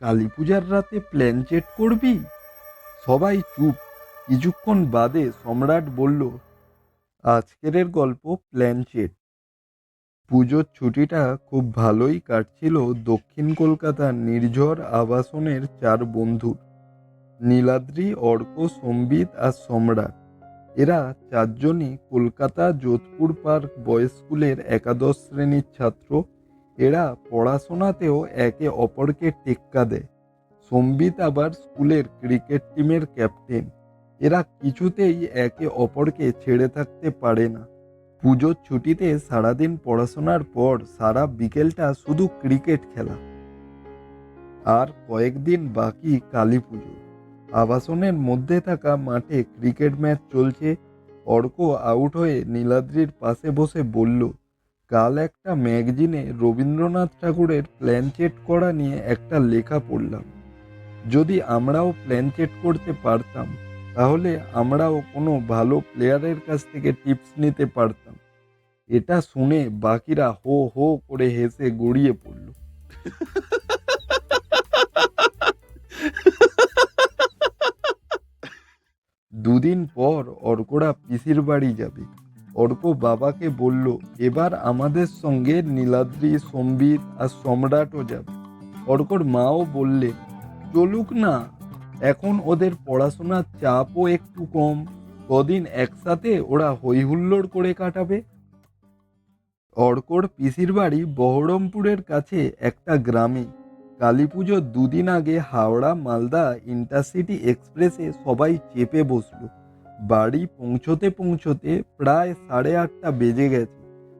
কালী পূজার রাতে প্ল্যান চেট করবি? সবাই চুপ। কিছুক্ষণ বাদে সম্রাট বলল, আজকের গল্প প্ল্যান চেট পুজোর ছুটিটা খুব ভালোই কাটছিল দক্ষিণ কলকাতার নির্ঝর আবাসনের চার বন্ধুর, নীলাদ্রি, অর্ক, সম্বিত আর সম্রাট। এরা চারজনই কলকাতা যোধপুর পার্ক বয়েজ স্কুলের একাদশ শ্রেণির ছাত্র এরা পড়াশোনাতেও একে অপরকে টেক্কা দেয়। সম্বিত আবার স্কুলের ক্রিকেট টিমের ক্যাপ্টেন। এরা কিছুতেই একে অপরকে ছেড়ে থাকতে পারে না। পুজোর ছুটিতে সারাদিন পড়াশোনার পর সারা বিকেলটা শুধু ক্রিকেট খেলা। আর কয়েকদিন বাকি কালী পুজো। আবাসনের মধ্যে থাকা মাঠে ক্রিকেট ম্যাচ চলছে। অর্ক আউট হয়ে নীলাদ্রির পাশে বসে বলল কাল একটা ম্যাগজিনে রবীন্দ্রনাথ ঠাকুরের প্ল্যান চেট করা নিয়ে একটা লেখা পড়লাম। যদি আমরাও প্ল্যান চেট করতে পারতাম, তাহলে আমরাও কোনো ভালো প্লেয়ারের কাছ থেকে টিপস নিতে পারতাম। এটা শুনে বাকিরা হো হো করে হেসে গড়িয়ে পড়ল। দুদিন পর অর্করা পিসির বাড়ি যাবে। অর্ক বাবাকে বলল, এবার আমাদের সঙ্গে নীলাদ্রি, সম্বিত আর সম্রাটও যাবে। অর্কর মাও বললে, চলুক না, এখন ওদের পড়াশোনার চাপও একটু কম। কদিন একসাথে ওরা হইহুল্লোড় করে কাটাবে? অর্কর পিসির বাড়ি বহরমপুরের কাছে একটা গ্রামে। কালী পুজোর দুদিন আগে হাওড়া মালদা ইন্টারসিটি এক্সপ্রেসে সবাই চেপে বসল। বাড়ি পৌঁছতে পৌঁছতে প্রায় সাড়ে আটটা বেজে গেছে।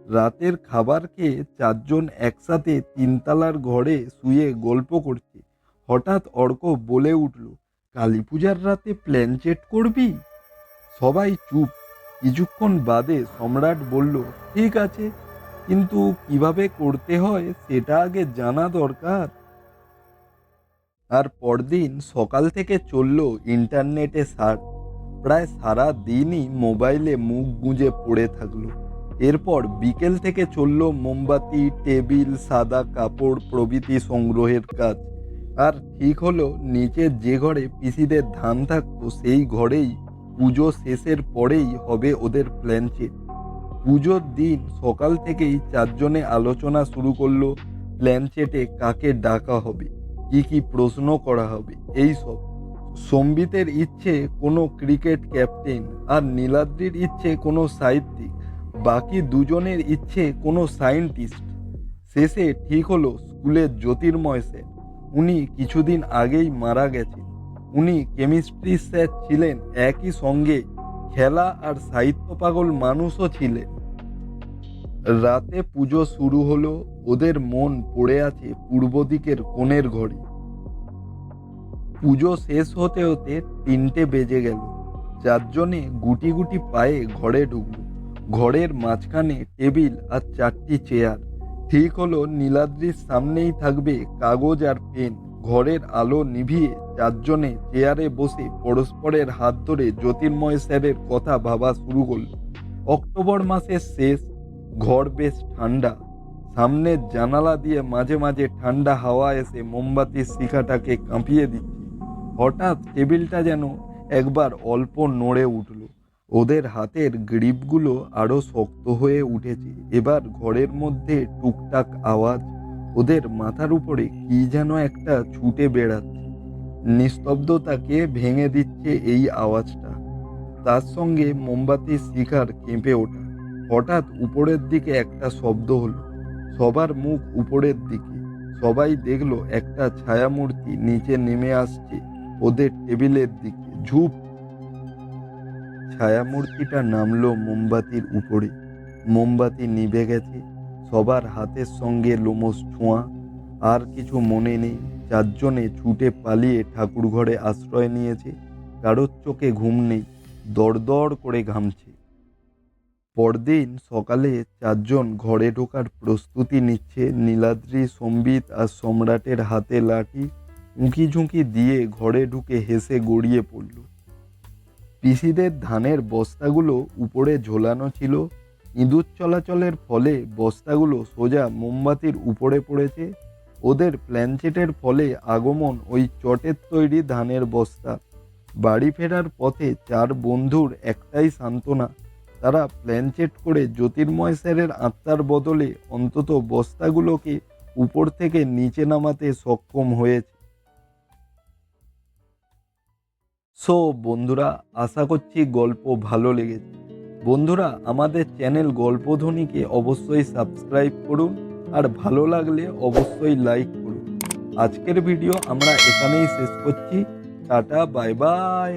রাতের খাবার খেয়ে চারজন একসাথে তিনতলার ঘরে শুয়ে গল্প করছে। হঠাৎ অর্ক বলে উঠল, কালী পূজার রাতে প্ল্যান চেট করবি? সবাই চুপ। কিছুক্ষণ বাদে সম্রাট বলল, ঠিক আছে, কিন্তু কীভাবে করতে হয় সেটা আগে জানা দরকার। আর পরদিন সকাল থেকে চলল ইন্টারনেটে সার্চ। প্রায় সারা দিনই মোবাইলে মুখ গুঁজে পড়ে থাকল। এরপর বিকেল থেকে চলল মোমবাতি, টেবিল, সাদা কাপড় প্রভৃতি সংগ্রহের কাজ। আর ঠিক হলো নিচের যে ঘরে পিসিদের ধান থাকতো, সেই ঘরেই পুজো শেষের পরেই হবে ওদের প্ল্যান চেট পুজোর দিন সকাল থেকেই চারজনে আলোচনা শুরু করল প্ল্যান চেটে কাকে ডাকা হবে, কি কি প্রশ্ন করা হবে, এই সব। সম্বিতের ইচ্ছে কোনো ক্রিকেট ক্যাপ্টেন আর নীলাদ্রির ইচ্ছে কোনো সাহিত্যিক। বাকি দুজনের ইচ্ছে কোনো সায়েন্টিস্ট। শেষে ঠিক হলো স্কুলের জ্যোতির্ময় স্যার। উনি কিছুদিন আগেই মারা গেছেন। উনি কেমিস্ট্রি স্যার ছিলেন, একই সঙ্গে খেলা আর সাহিত্য পাগল মানুষও ছিলেন। রাতে পুজো শুরু হলো, ওদের মন পড়ে আছে পূর্ব দিকের কোণের ঘরে পুজো শেষ হতে হতে তিনটে বেজে গেল। চারজনে গুটি গুটি পায়ে ঘরে ঢুকল। ঘরের মাঝখানে টেবিল আর চারটি চেয়ার। ঠিক হলো নীলাদ্রির সামনেই থাকবে কাগজ আর পেন। ঘরের আলো নিভিয়ে চারজনে চেয়ারে বসে পরস্পরের হাত ধরে জ্যোতির্ময় স্যারের কথা ভাবা শুরু করল। অক্টোবর মাসের শেষ, ঘর বেশ ঠান্ডা। সামনের জানালা দিয়ে মাঝে মাঝে ঠান্ডা হাওয়া এসে মোমবাতির শিখাটাকে কাঁপিয়ে দিচ্ছে। হঠাৎ টেবিলটা যেন একবার অল্প নড়ে উঠল। ওদের হাতের গ্রিপগুলো আরও শক্ত হয়ে উঠেছে। এবার ঘরের মধ্যে টুকটাক আওয়াজ, ওদের মাথার উপরে কি যেন একটা ছুটে বেড়াচ্ছে। নিস্তব্ধতাকে ভেঙে দিচ্ছে এই আওয়াজটা। তার সঙ্গে মোমবাতির শিখার কেঁপে ওঠা। হঠাৎ উপরের দিকে একটা শব্দ হলো। সবার মুখ উপরের দিকে। সবাই দেখল একটা ছায়ামূর্তি নিচে নেমে আসছে। ওদের টেবিলের দিকে ঝুপ। ছায়ামূর্তিটা নামলো মোমবাতির উপরে। মোমবাতি নিভে গেছে। সবার হাতের সঙ্গে লোমস ছোঁয়া। আর কিছু মনে নেই। চারজনে ছুটে পালিয়ে ঠাকুর ঘরে আশ্রয় নিয়েছে। কারোর চোখে ঘুম নেই। দরদর করে ঘামছে। পরদিন সকালে চারজন ঘরে ঢোকার প্রস্তুতি নিচ্ছে নীলাদ্রি, সম্বিত আর সম্রাটের হাতে লাঠি। উঁকি ঝুঁকি দিয়ে ঘরে ঢুকে হেসে গড়িয়ে পড়ল। পিসিদের ধানের বস্তাগুলো উপরে ঝোলানো ছিল। ইঁদুর চলাচলের ফলে বস্তাগুলো সোজা মোমবাতির উপরে পড়েছে। ওদের প্ল্যানচেটের ফলে আগমন ওই চটের তৈরি ধানের বস্তা। বাড়ি ফেরার পথে চার বন্ধুর একটাই সান্ত্বনা, তারা প্ল্যানচেট করে জ্যোতির্ময় স্যারের আত্মার বদলে অন্তত বস্তাগুলোকে উপর থেকে নিচে নামাতে সক্ষম হয়েছে। সো বন্ধুরা, আশা করছি গল্প ভালো লেগেছে। বন্ধুরা, আমাদের চ্যানেল গল্পধ্বনিকে অবশ্যই সাবস্ক্রাইব করুন আর ভালো লাগলে অবশ্যই লাইক করুন। আজকের ভিডিও আমরা এখানেই শেষ করছি। Tata, bye bye.